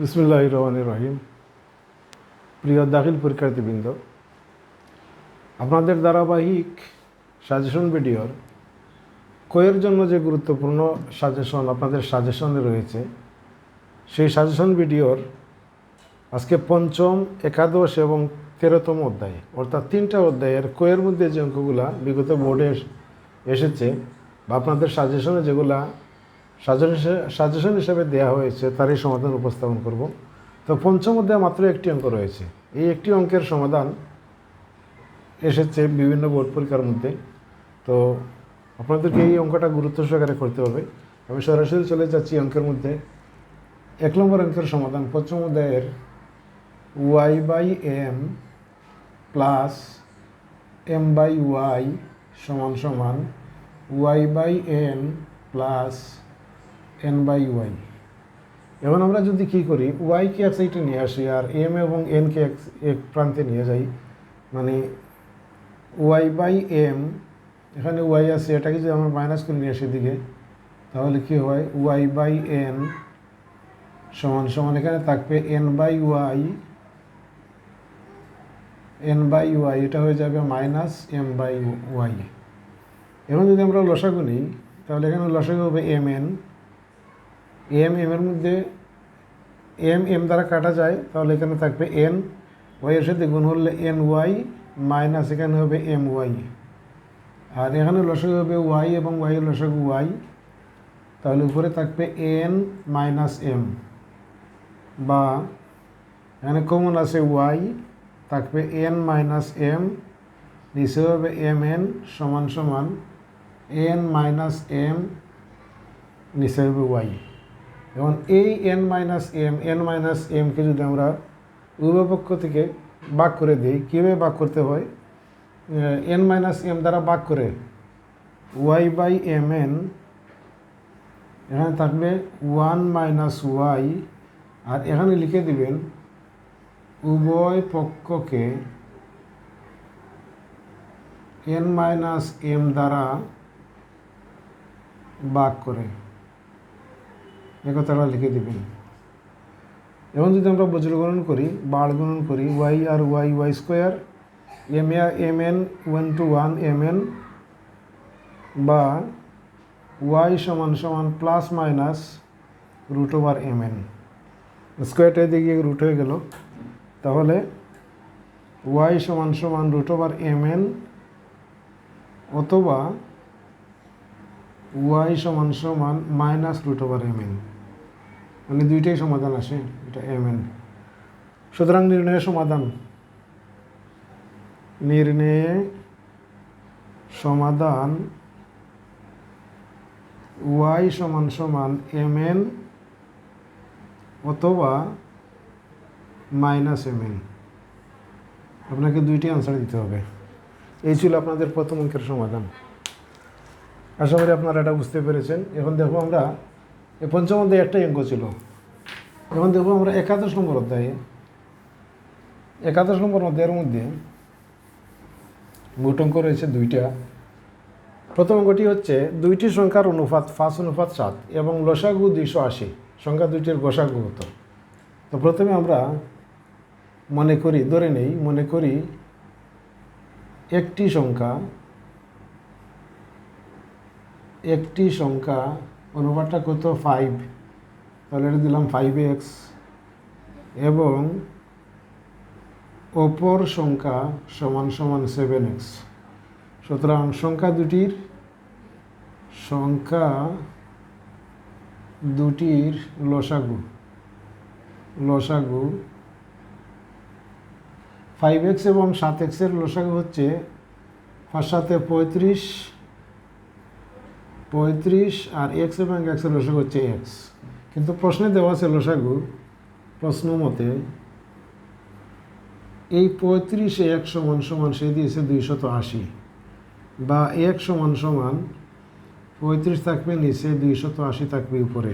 বিসমুল্লাহ রহমান রহিম। প্রিয় দাখিল পরীক্ষার্থীবৃন্দ, আপনাদের ধারাবাহিক সাজেশন ভিডিওর কয়ের জন্য যে গুরুত্বপূর্ণ সাজেশন আপনাদের সাজেশনে রয়েছে, সেই সাজেশন ভিডিওর আজকে পঞ্চম, একাদশ এবং তেরোতম অধ্যায়, অর্থাৎ তিনটা অধ্যায়ের কয়ের মধ্যে যে অঙ্কগুলা বিগত বোর্ডে এসেছে, বা আপনাদের সাজেশনে যেগুলা সাজেশন হিসেবে দেওয়া হয়েছে, তারই সমাধান উপস্থাপন করব। তো পঞ্চম অধ্যায়ে মাত্র একটি অঙ্ক রয়েছে। এই একটি অঙ্কের সমাধান এসেছে বিভিন্ন বোর্ড পরীক্ষার মধ্যে। তো আপনাদেরকে এই অঙ্কটা গুরুত্ব সহকারে করতে হবে। আমি সরাসরি চলে যাচ্ছি অঙ্কের মধ্যে। এক নম্বর অঙ্কের সমাধান পঞ্চম অধ্যায়ের Y by M plus M by Y সমান সমান Y by N plus N by Y এখন আমরা যদি কী করি ওয়াইকে এক সাইডে নিয়ে আসি আর এম এবং এনকে এক এক প্রান্তে নিয়ে যাই মানে ওয়াই বাই এম এখানে ওয়াই আছে, এটাকে যদি আমরা মাইনাস করে নিয়ে আসি দিকে তাহলে কি হয়? ওয়াই বাই এন সমান সমান এখানে থাকবে N by Y N by Y এটা হয়ে যাবে মাইনাস এম বাই ওয়াই এখন যদি আমরা লসাগু নিই, তাহলে এখানে লসাগু হবে এম এন এম এম এর মধ্যে এম এম দ্বারা কাটা যায়, তাহলে এখানে থাকবে এন ওয়াইয়ের সাথে গুণ হলে এন ওয়াই মাইনাস এখানে হবে এম ওয়াই আর এখানে লসক হবে ওয়াই এবং ওয়াইয়ের লসক ওয়াই তাহলে উপরে থাকবে এন মাইনাস এম বা এখানে কমন আছে ওয়াই থাকবে এন মাইনাস এম নিচে হবে এম এন সমান সমান এন মাইনাস এম নিচে হবে ওয়াই এবং এই N minus M N minus এমকে যদি আমরা উভয় পক্ষ থেকে বাক করে দিই, কীভাবে বাক করতে হয়? এন মাইনাস এম দ্বারা ভাগ করে ওয়াই বাই এম এন এখানে থাকবে ওয়ান মাইনাস ওয়াই আর এখানে লিখে দিবেন উভয় পক্ষকে এন মাইনাস এম দ্বারা বাক করে। এ কথাটা লিখে দিবেন এবং যদি আমরা বজ্রগ্রহণ করি, বাড় গ্রহণ করি ওয়াই আর Y Y square M M N one two one M N বা ওয়াই সমান সমান plus minus root over M N স্কোয়ারটা এদিকে রুট হয়ে গেল। তাহলে ওয়াই সমান সমান রুট ওভার এম এন অথবা ওয়াই সমান সমান minus root over M N মানে দুইটাই সমাধান আসে, এটা এম এন সুতরাং নির্ণয়ের সমাধান। নির্ণয়ে সমাধান ওয়াই সমান সমান এম এন অথবা মাইনাস এম এন আপনাকে দুইটি আনসার দিতে হবে। এই ছিল আপনাদের প্রথম অঙ্কের সমাধান। আশা করি আপনারা এটা বুঝতে পেরেছেন। এখন দেখো আমরা পঞ্চম অধ্যায়ে একটাই অঙ্ক ছিল। এখন দেখো আমরা একাদশ নম্বর অধ্যায়ে, একাদশ নম্বর অধ্যায়ের মধ্যে মোট অঙ্ক রয়েছে দুইটা। প্রথম অঙ্কটি হচ্ছে, দুইটি সংখ্যার অনুপাত পাঁচ, অনুপাত সাত এবং লসাগু দুইশো আশি, সংখ্যা দুইটির গোসাগু হতো তো প্রথমে আমরা মনে করি, ধরে নেই, মনে করি একটি সংখ্যা একটি সংখ্যা, অনুপাতটা কত? ফাইভ তাহলে এটা দিলাম ফাইভ এক্স এবং অপর সংখ্যা সমান সমান সেভেন এক্স সুতরাং সংখ্যা দুটির সংখ্যা দুটির লসাগু লসাগু ফাইভ এক্স এবং সাত এক্সের লসাগু হচ্ছে ফার্স্ট সাথে পঁয়ত্রিশ পঁয়ত্রিশ আর এক্স এবং এক্সের লসাগু হচ্ছে এক্স কিন্তু প্রশ্নে দেওয়া আছে লসাগু প্রশ্ন মতে এই পঁয়ত্রিশে এক সমান সমান সে দিয়েছে দুইশত আশি। বা এক সমান সমান পঁয়ত্রিশ থাকবে নিচে, দুইশত আশি থাকবে উপরে।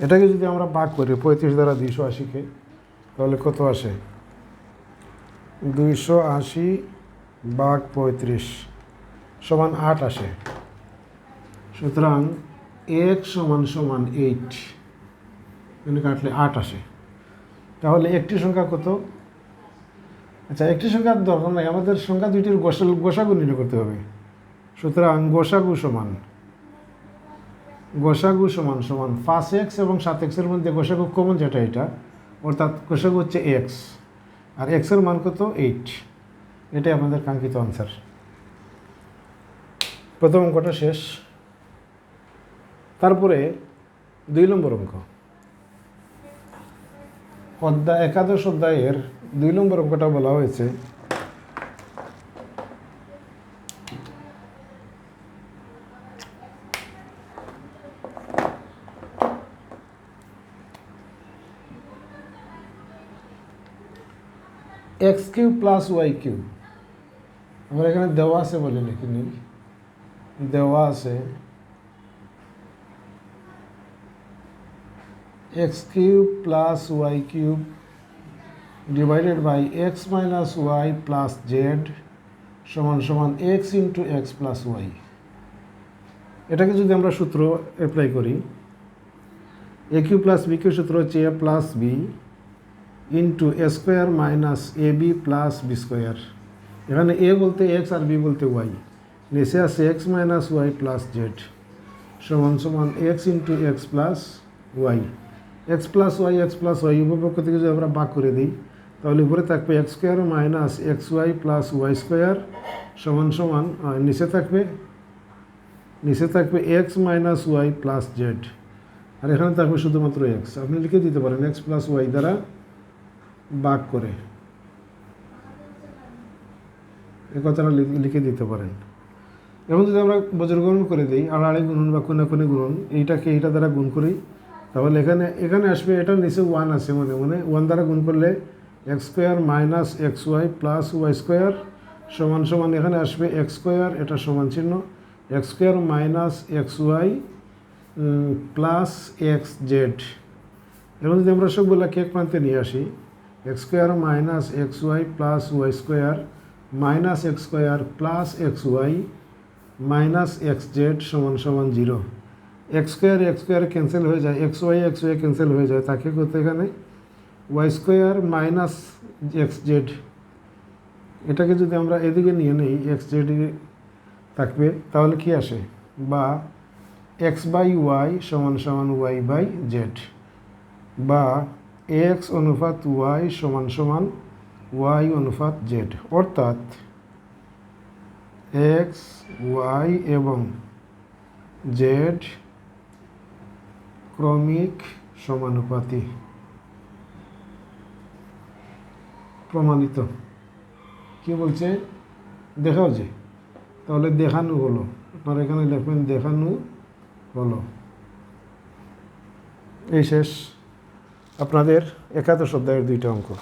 এটাকে যদি আমরা ভাগ করি, পঁয়ত্রিশ দ্বারা দুইশো আশিকে তাহলে কত আসে? দুইশো আশি বাঘ পঁয়ত্রিশ সমান আট আসে। সুতরাং এক সমান সমান এইট এখানে কাটলে আট আসে। তাহলে একটি সংখ্যা কত? আচ্ছা একটি সংখ্যার দরকার নাই, আমাদের সংখ্যা দুইটির গোসা গোসাগু নির্ণয় করতে হবে। সুতরাং গোসাগু সমান গোসাগু সমান সমান পাঁচ এক্স এবং সাত এক্সের মধ্যে গোসাগু কমন যেটা এটা, অর্থাৎ গোসাগু হচ্ছে এক্স আর এক্সের মান কত? এইট এটাই আমাদের কাঙ্ক্ষিত আনসার প্রথম অঙ্কটা শেষ। তারপরে দুই নম্বর অঙ্ক। অধ্যায়, একাদশ অধ্যায়ের দুই নম্বর অঙ্কটা বলা হয়েছে। X cube plus Y cube আমার এখানে দেওয়া আছে বলে নাকি দেওয়া আছে। X cube plus Y cube divided by X minus Y plus Z সমান সমান X into X plus Y. এটাকে যদি আমরা সূত্র অ্যাপ্লাই করি A cube plus B cube সূত্র হচ্ছে A plus B into A square minus A B plus B square. এখানে এ বলতে এক্স আর বি বলতে ওয়াই নিচে আছে X minus Y plus Z সমান সমান X into X plus Y. X plus Y X plus Y উপপক্ষ থেকে যদি আমরা ভাগ করে দিই, তাহলে উপরে থাকবে X square minus X Y plus Y square সমান সমান নিচে থাকবে নিচে থাকবে X minus Y plus Z আর এখানে থাকবে শুধুমাত্র এক্স আপনি লিখে দিতে পারেন এক্স প্লাস ওয়াই দ্বারা ভাগ করে। এ কথাটা লিখে দিতে পারেন। এবং যদি আমরা বজ্র গুণন করে দিই আড়াআড়ি গুণন বা কোনে কোনে গুণন, এইটাকে এইটা দ্বারা গুণ করি তাহলে এখানে এখানে আসবে এটার নিচে ওয়ান আছে মনে মনে ওয়ান দ্বারা গুণ করলে X square minus X Y plus Y square সমান সমান এখানে আসবে এক্স স্কোয়ার এটা সমান চিহ্ন X square minus X Y plus X Z এবং যদি আমরা সবগুলোকে কেক প্রান্তে নিয়ে আসি X square minus X Y plus Y square minus X square plus X Y minus X Z সমান সমান zero X square X square cancel হয়ে যায় X Y X Y cancel হয়ে যায়, তাকে করতে এখানে Y square minus X Z এটাকে যদি আমরা এদিকে নিয়ে নেই এক্স জেড থাকবে, তাহলে কি আসে? বা এক্স বাই ওয়াই সমান সমান ওয়াই বাই জেড বা এক্স অনুপাত ওয়াই সমান সমান ওয়াই অনুপাত জেড অর্থাৎ এক্স ওয়াই এবং জেড ক্রমিক সমানুপাতি। প্রমাণিত। কি বলছে? দেখাও যে। তাহলে দেখানো হলো। আপনার এখানে লিখবেন, দেখানো হলো। এই শেষ। আপনাদের একাদশ অধ্যায়ের দুইটা অঙ্ক।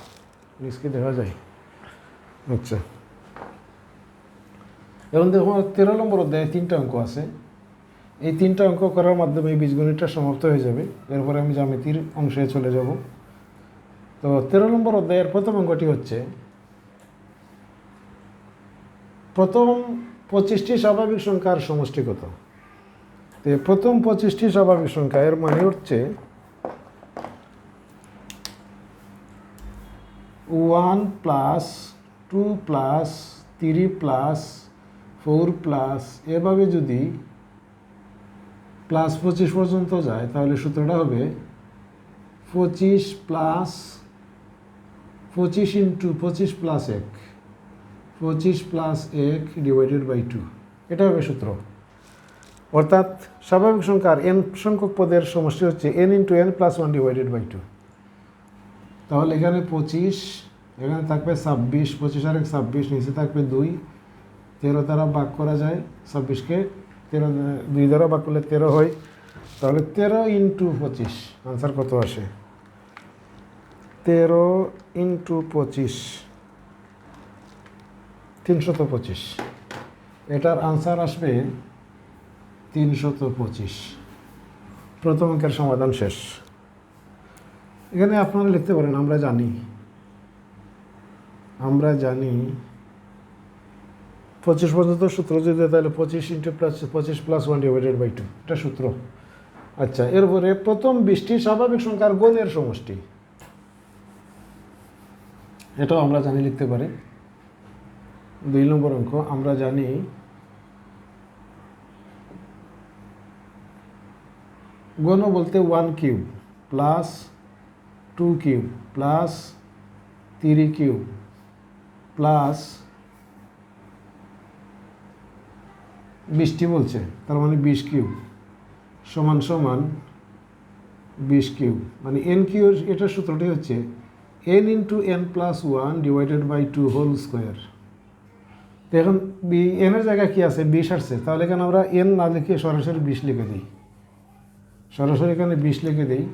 নিচকে দেখা যায়। আচ্ছা। এখন দেখুন তেরো নম্বর অধ্যায়ে তিনটা অঙ্ক আছে। এই তিনটা অঙ্ক করার মাধ্যমে এই বীজগণিতটা সমাপ্ত হয়ে যাবে। এরপরে আমি জ্যামিতির অংশে চলে যাব। তো তেরো নম্বর অধ্যায়ের প্রথম অঙ্কটি হচ্ছে, প্রথম পঁচিশটি স্বাভাবিক সংখ্যার সমষ্টি কত? তো প্রথম পঁচিশটি স্বাভাবিক সংখ্যা এর মানে হচ্ছে one plus two plus three plus four plus এভাবে যদি প্লাস পঁচিশ পর্যন্ত যায়, তাহলে সূত্রটা হবে পঁচিশ প্লাস পঁচিশ ইন্টু পঁচিশ প্লাস এক, পঁচিশ প্লাস এক ডিভাইডেড বাই টু এটা হবে সূত্র। অর্থাৎ স্বাভাবিক সংখ্যার এন সংখ্যক পদের সমষ্টি হচ্ছে N into N plus one divided by two তাহলে এখানে পঁচিশ, এখানে থাকবে ছাব্বিশ, পঁচিশ আর এক, ছাব্বিশ, নিচে থাকবে দুই। তেরো দ্বারা ভাগ করা যায়, ছাব্বিশকে তেরো, দুই দ্বারা ভাগ করলে তেরো হয়, তাহলে তেরো ইন্টু পঁচিশ আনসার কত আসে? তেরো ইন্টু পঁচিশ, তিনশত পঁচিশ। এটার আনসার আসবে তিনশত পঁচিশ। প্রথম অঙ্কের সমাধান শেষ। এখানে আপনারা লিখতে পারেন, আমরা জানি। আমরা জানি পঁচিশ পর্যন্ত সূত্র যদি তাহলে পঁচিশ ইন্টু প্লাস পঁচিশ plus one divided by two এটা সূত্র। আচ্ছা এরপরে প্রথম বিশটি স্বাভাবিক সংখ্যার গণের সমষ্টি। এটাও আমরা জানি লিখতে পারি। দুই নম্বর অঙ্ক, আমরা জানি গণ বলতে one cube plus two cube plus three cube plus বিশটি বলছে, তার মানে বিশ কিউব সমান সমান বিশ কিউব মানে এন কিউ এটার সূত্রটি হচ্ছে N into N plus one divided by two whole square তো এখন বি এনের জায়গায় কী আছে? বিশ আসছে। তাহলে এখানে আমরা এন না লিখে সরাসরি বিশ লিখে দিই। সরাসরি এখানে বিশ লিখে দিই।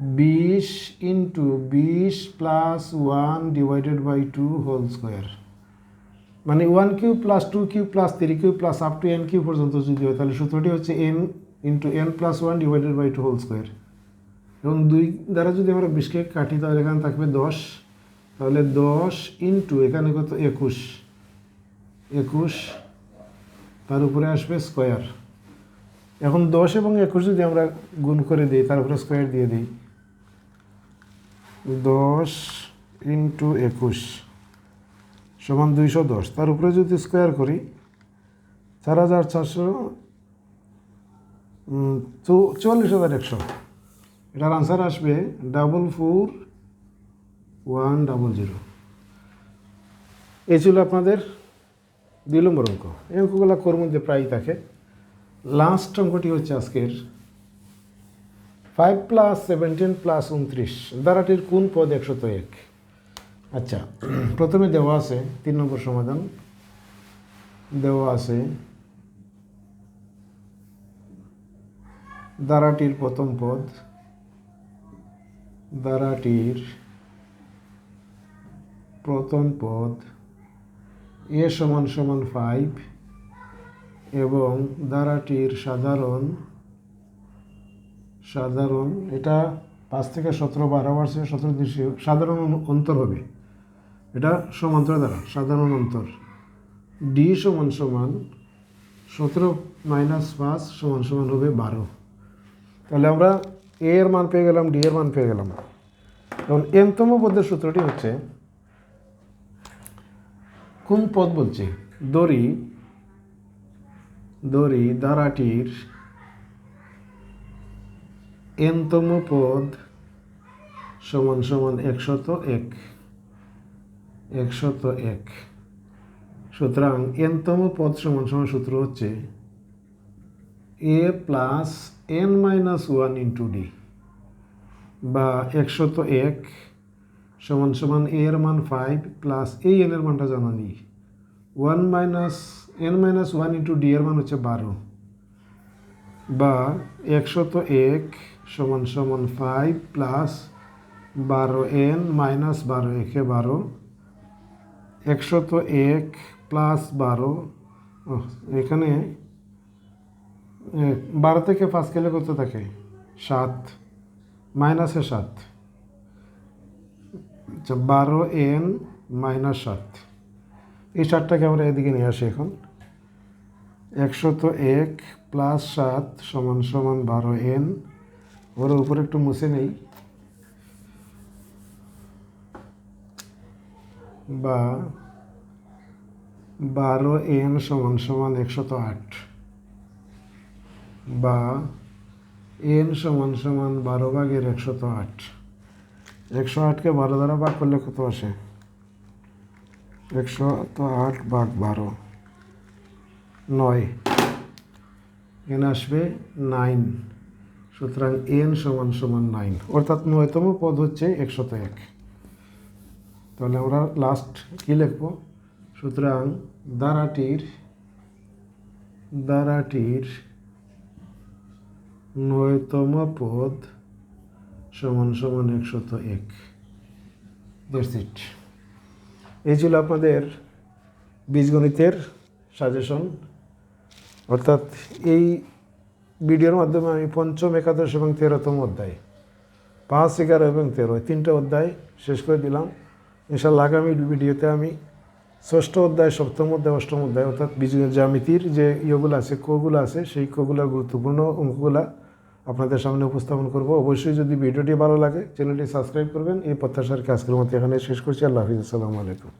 বিশ ইন্টু বিশ plus one divided by two whole square মানে one cube plus two cube plus three cube plus up to N cube পর্যন্ত যদি হয়, তাহলে সূত্রটি হচ্ছে N into N plus one divided by two whole square এবং দুই দ্বারা যদি আমরা বিশকে কাটি, তাহলে এখানে থাকবে দশ। তাহলে দশ ইন্টু এখানে কত? একুশ। একুশ, তার উপরে আসবে স্কোয়ার এখন দশ এবং একুশ যদি আমরা গুণ করে দিই, তার উপরে স্কোয়ার দিয়ে দিই। দশ ইন্টু একুশ। সমান দুইশো দশ। তার উপরে যদি স্কোয়ার করি, চার হাজার চারশো চুয়াল্লিশ হাজার একশো। এটার আনসার আসবে double four one double zero এই ছিল আপনাদের দুই নম্বর অঙ্ক। এই অঙ্কগুলো কোর মধ্যে প্রায়ই থাকে। লাস্ট অঙ্কটি হচ্ছে আজকের ফাইভ প্লাস সেভেন্টিন প্লাস উনত্রিশ। দ্বারাটির কোন পদ একশত এক? আচ্ছা প্রথমে দেওয়া আছে, তিন নম্বর সমাধান। দেওয়া আছে, দ্বারাটির প্রথম পদ, দ্বারাটির প্রথম পদ এ সমান সমান ফাইভ এবং দ্বারাটির সাধারণ সাধারণ, এটা পাঁচ থেকে সতেরো, বারো বাড়ছে সতেরো সাধারণ অন্তর হবে। এটা সমান্তর দ্বারা সাধারণ অন্তর। ডি সমান সমান সতেরো মাইনাস পাঁচ সমান সমান হবে বারো। তাহলে আমরা এ এর মান পেয়ে গেলাম ডি এর মান পেয়ে গেলাম। এখন এনতম পদের সূত্রটি হচ্ছে, কোন পদ বলছে? দড়ি দড়ি দ্বারাটির এনতম পদ সমান সমান একশত এক। একশত এক। সুতরাং এনতম পদ সমান সমান সূত্র হচ্ছে A plus N minus one into D বা একশত এক সমান সমান এ এর মান ফাইভ প্লাস এই এন এর মানটা জানা নেই। One minus N minus one into D এর মান হচ্ছে বারো বা একশত এক সমান সমান ফাইভ প্লাস বারো এন মাইনাস বারো একে বারো একশত এক প্লাস বারো। এখানে বারো থেকে পাঁচ গেলে কত থাকে? সাত। মাইনাসে সাত। আচ্ছা বারো এন মাইনাস সাত। এই সাতটাকে আমরা এদিকে নিয়ে আসি এখন। একশত এক প্লাস সাত সমান সমান বারো এন। ওর উপরে একটু মুছে নেই। বা বারো এন সমান সমান একশত আট। বা এন সমান সমান বারো ভাগের একশত আট। একশো আটকে বারো দ্বারা ভাগ করলে কত আসে? একশো তো আট ভাগ বারো। নয়। এন আসবে নাইন। সুতরাং এন সমান সমান নাইন। অর্থাৎ নয়তম পদ হচ্ছে একশত এক। তাহলে আমরা লাস্ট কী লিখব? সুতরাং দ্বারাটির দ্বারাটির নয়তম পদ সমান সমান একশত এক। দ্যাটস এই ছিল আপনাদের বীজগণিতের সাজেশন অর্থাৎ এই ভিডিওর মাধ্যমে আমি পঞ্চম, একাদশ এবং তেরোতম অধ্যায়, পাঁচ, এগারো এবং তেরো তিনটে অধ্যায় শেষ করে দিলাম। ইনশাল্লাহ আগামী ভিডিওতে আমি ষষ্ঠ অধ্যায়, সপ্তম অধ্যায়, অষ্টম অধ্যায় অর্থাৎ বীজ জ্যামিতির যে ইয়েগুলো আছে, কোগুলো আছে, সেই কোগুলোর গুরুত্বপূর্ণ অঙ্কগুলা আপনাদের সামনে উপস্থাপন করব। অবশ্যই যদি ভিডিওটি ভালো লাগে, চ্যানেলটি সাবস্ক্রাইব করবেন। এই প্রত্যাশার আজকের এখানে শেষ করছি। আল্লাহ হাফিজ। আসসালামু আলাইকুম।